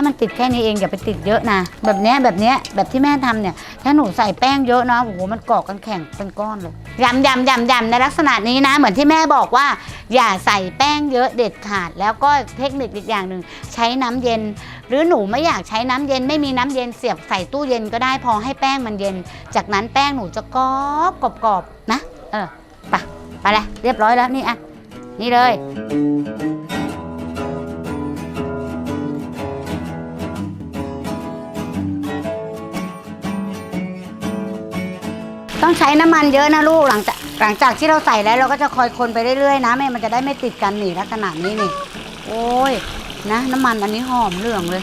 ให้มันติดแค่นี้เองอย่าไปติดเยอะนะ แบบเนี้ยแบบเนี้ยแบบที่แม่ทำเนี่ย ถ้าหนูใส่แป้งเยอะนะโอ้โหมันเกาะกันแข็งเป็นก้อนเลยยำยำยำยำในลักษณะนี้นะ เหมือนที่แม่บอกว่า อย่าใส่แป้งเยอะเด็ดขาด แล้วก็เทคนิคอีกอย่างหนึ่งใช้น้ำเย็น หรือหนูไม่อยากใช้น้ำเย็นไม่มีน้ำเย็นเสียบใส่ตู้เย็นก็ได้พอให้แป้งมันเย็น จากนั้นแป้งหนูจะกรอบกรอบกรอบนะ เออไปไปเลยเรียบร้อยแล้วนี่อะนี่เลย ต้องใช้น้ำมันเยอะนะลูกหลังจากหลังจากที่เราใส่แล้วเราก็จะคอยคนไปเรื่อยๆนะแม่มันจะได้ไม่ติดกันนี่ลักษณะนี้นี่ โอ้ยนะ น้ำมันอันนี้หอมเหลืองเลย